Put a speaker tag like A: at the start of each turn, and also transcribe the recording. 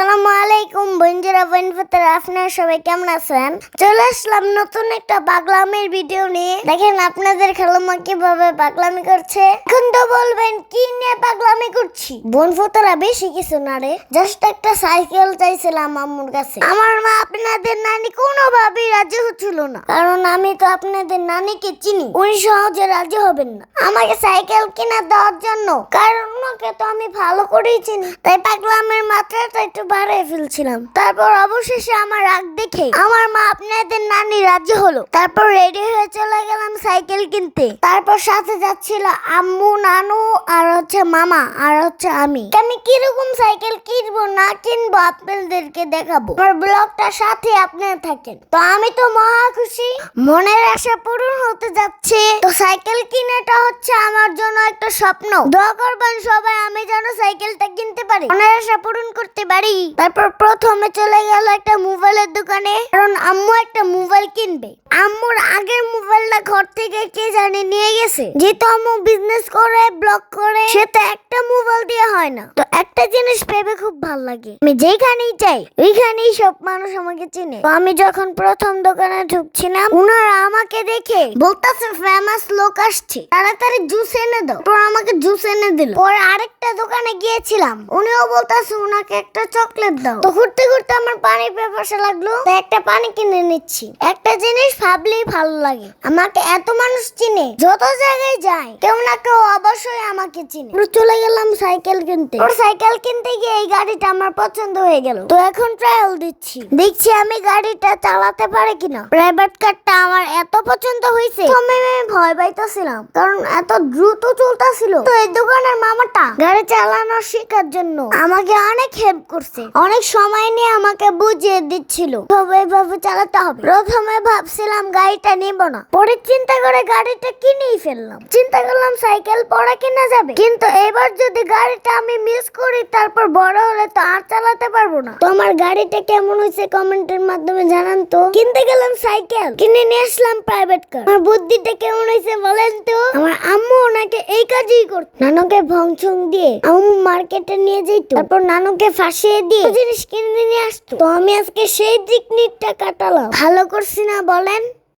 A: আসসালামু আলাইকুম, বন্ধুরা বন্ধুরা আপনারা সবাই কেমন আছেন? চলে আসলাম নতুন একটা পাগলামির ভিডিও নিয়ে। দেখেন আপনাদের খালাম্মা কীভাবে পাগলামি করছে। এখন তো বলবেন, কি নিয়ে পাগলামি করছি? বনফতরা বেশি কিছু না রে। জাস্ট একটা সাইকেল চাইছিলাম আম্মুর কাছে। আমার মা আপনাদের নানি কোনোভাবেই রাজি হচ্ছিল না। কারণ আমি তো আপনাদের নানিকে চিনি। উনি সহজে রাজি হবেন না। আমাকে সাইকেল কিনে দেওয়ার জন্য। কারণ ওকে তো আমি ভালো করেই চিনি। তাই পাগলামের মাত্রাটা একটু বাড়িয়ে ফেলছিলাম। তারপর অবশেষে আমার রাগ দেখে আমার মা আপনাদের নানি রাজি হলো। তারপর রেডি হয়ে চলে গেলাম সাইকেল কিনতে। তারপর সাথে যাচ্ছিল আম্মু, নানু, আর হচ্ছে মামা, আর হচ্ছে আমি। আমি কীরকম সাইকেল কিনবো, না কিনবো আপনাদেরকে দেখাবো। আমার ব্লগটা সাথে আপনারা থাকেন। তো আমি তো মহা খুশি। মনের আশা পূরণ হতে যাচ্ছে। তো সাইকেল কিনাটা হচ্ছে আমার জন্য একটা স্বপ্ন। দোয়া করবেন সবাই, আমি যেন সাইকেলটা কিনতে পারি। মনের আশা পূরণ করতে পারি। তারপর প্রথমে চলে গেল একটা মোবাইলের দোকানে। কারণ আম্মু একটা মোবাইল কিনবে। আম্মুর আগের মোবাইলটা ঘর থেকে কে জানে নিয়ে গেছে। যেহেতু আম্মু বিজনেস করে ব্লগ করে, সে তো একটা মোবাইল দিয়ে হয় না। তো একটা জিনিস ভেবে খুব ভালো লাগে। আমি যেখানেই যাই, ওইখানেই সব মানুষ আমাকে চিনে। তো আমি যখন প্রথম দোকানে ঢুকছিলাম ওনারা আমাকে দেখে বলতেছে, ফেমাস লোক আসছে। তাড়াতাড়ি জুস এনে দাও। পর আমাকে জুস এনে দিল। পরে আরেকটা দোকানে গিয়েছিলাম। উনিও বলতাছে ওনাকে একটা চকলেট দাও। তো ঘুরতে ঘুরতে আমার পানি পেপাসা লাগল। তাই একটা পানি কিনে নিচ্ছি। একটা জিনিস ভাবলেই ভালো লাগে। আমাকে এত মানুষ চিনে, যত জায়গায় যায়, কেউ না কেউ অবশ্যই আমাকে চিনে। চলে গেলাম সাইকেল কিনতে। সাইকেল কিনতে গিয়ে এই গাড়িটা আমার পছন্দ হয়ে গেল। তো এখন ট্রায়াল দিচ্ছি। দেখছি আমি গাড়িটা চালাতে পারে কিনা। প্রাইভেট কারটা আমার এত পছন্দ হয়েছে আমি ভয় পাইতেছিলাম। কারণ এত দ্রুত চলতেছিল। তো এই দোকানের মামাটা গাড়ি চালানো শেখার জন্য আমাকে অনেক হেল্প করছে। অনেক সময় নিয়ে আমাকে বুঝিয়ে দিচ্ছিল। তবে এইভাবে চালাতে হবে। প্রথমে ভাবছিলাম গাড়িটা নিব না। পরে চিন্তা করে গাড়িটা কিনেই ফেললাম। চিন্তা করলাম সাইকেল পরে কিনা যাবে। কিন্তু এবার যদি গাড়িটা আমি মিস করি, তারপর বড় হলে তো আর চালাতে পারব না। তো আমার গাড়িটা কেমন হয়েছে কমেন্টের মাধ্যমে জানান তো। কিনতে গেলাম সাইকেল। কিনে নিয়ে আসলাম প্রাইভেট কার আমার বুদ্ধিটা কেমন হয়েছে বলেন তো? আমার আম্মু ওনাকে এই কাজই করতো। নানুকে ভংচং দিয়ে আম্মু মার্কেটে নিয়ে যেত তারপর নানুকে ফাঁসিয়ে দিয়ে জিনিস কিনে নিয়ে আসতো। তো আমি আজকে সেই দিক নিটটা কাটালাম। ভালো করছি না বলেন?